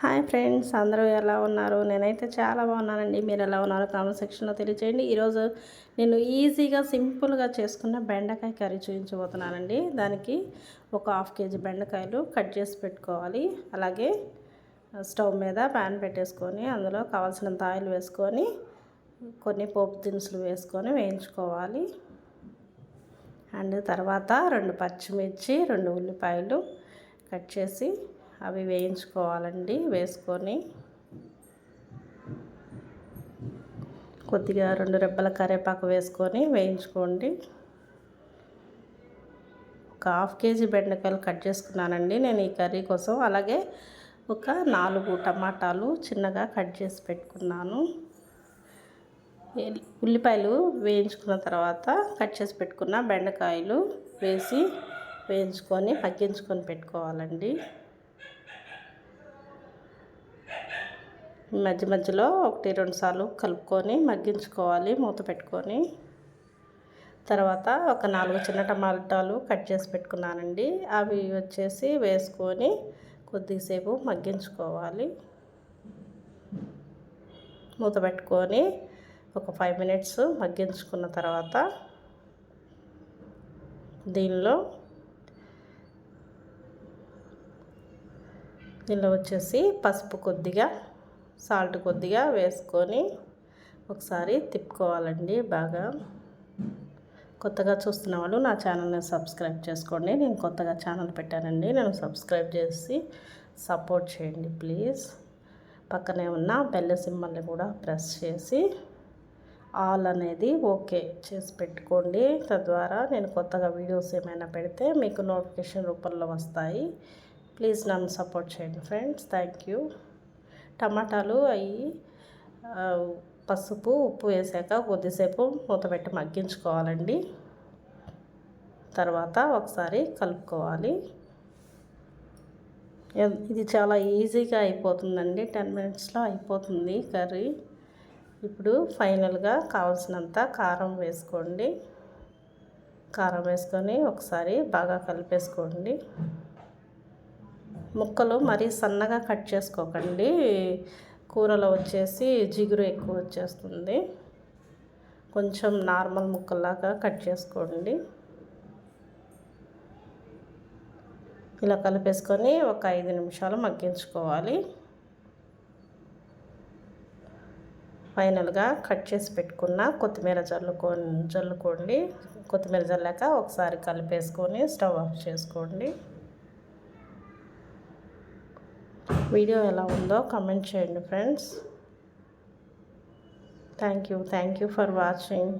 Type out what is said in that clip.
Hi friends అందరూ ఎలా ఉన్నారు? నేనైతే చాలా బాగున్నానండి. మీరు ఎలా ఉన్నారో కామెంట్ సెక్షన్లో తెలియచేయండి. ఈరోజు నేను ఈజీగా సింపుల్గా చేసుకున్న బెండకాయ కర్రీ చూపించబోతున్నానండి. దానికి ఒక హాఫ్ కేజీ బెండకాయలు కట్ చేసి పెట్టుకోవాలి. అలాగే స్టవ్ మీద ప్యాన్ పెట్టేసుకొని అందులో కావాల్సినంత ఆయిల్ వేసుకొని కొన్ని పోపు దినుసులు వేసుకొని వేయించుకోవాలి. అండ్ తర్వాత రెండు పచ్చిమిర్చి రెండు ఉల్లిపాయలు కట్ చేసి అవి వేయించుకోవాలండి వేసుకొని. కొద్దిగా రెండు రెబ్బల కరివేపాకు వేసుకొని వేయించుకోండి. ఒక హాఫ్ కేజీ బెండకాయలు కట్ చేసుకున్నానండి నేను ఈ కర్రీ కోసం. అలాగే ఒక నాలుగు టమాటాలు చిన్నగా కట్ చేసి పెట్టుకున్నాను. ఉల్లిపాయలు వేయించుకున్న తర్వాత కట్ చేసి పెట్టుకున్న బెండకాయలు వేసి వేయించుకొని పగ్గించుకొని పెట్టుకోవాలండి. మధ్య మధ్యలో ఒకటి రెండు సార్లు కలుపుకొని మగ్గించుకోవాలి మూత పెట్టుకొని. తర్వాత ఒక నాలుగు చిన్న టమాటాలు కట్ చేసి పెట్టుకున్నానండి. అవి వచ్చేసి వేసుకొని కొద్దిసేపు మగ్గించుకోవాలి. మూత పెట్టుకొని ఒక ఫైవ్ మినిట్స్ మగ్గించుకున్న తర్వాత దీనిలో దీనిలో వచ్చేసి పసుపు కొద్దిగా సాల్ట్ కొద్దిగా వేసుకొని ఒకసారి తిప్పుకోవాలండి బాగా. కొత్తగా చూస్తున్న వాళ్ళు నా ఛానల్ని సబ్స్క్రైబ్ చేసుకోండి. నేను కొత్తగా ఛానల్ పెట్టానండి. నేను సబ్స్క్రైబ్ చేసి సపోర్ట్ చేయండి ప్లీజ్. పక్కనే ఉన్న బెల్ల సింబల్ని కూడా ప్రెస్ చేసి ఆల్ అనేది ఓకే చేసి పెట్టుకోండి. తద్వారా నేను కొత్తగా వీడియోస్ ఏమైనా పెడితే మీకు నోటిఫికేషన్ రూపంలో వస్తాయి. ప్లీజ్ నన్ను సపోర్ట్ చేయండి ఫ్రెండ్స్. Thank you. టమాటాలు అవి పసుపు ఉప్పు వేసాక కొద్దిసేపు మూత పెట్టి మగ్గించుకోవాలండి. తర్వాత ఒకసారి కలుపుకోవాలి. ఇది చాలా ఈజీగా అయిపోతుందండి. టెన్ మినిట్స్లో అయిపోతుంది కర్రీ. ఇప్పుడు ఫైనల్గా కావాల్సినంత కారం వేసుకోండి. కారం వేసుకొని ఒకసారి బాగా కలిపేసుకోండి. ముక్కలు మరీ సన్నగా కట్ చేసుకోకండి. కూరలో వచ్చేసి జిగురు ఎక్కువ వచ్చేస్తుంది. కొంచెం నార్మల్ ముక్కల్లాగా కట్ చేసుకోండి. ఇలా కలిపేసుకొని ఒక ఐదు నిమిషాలు మగ్గించుకోవాలి. ఫైనల్గా కట్ చేసి పెట్టుకున్న కొత్తిమీర జల్లుకో జల్లుకోండి. కొత్తిమీర జల్లాక ఒకసారి కలిపేసుకొని స్టవ్ ఆఫ్ చేసుకోండి. వీడియో ఎలా ఉందో కమెంట్ చేయండి friends thank you thank you for watching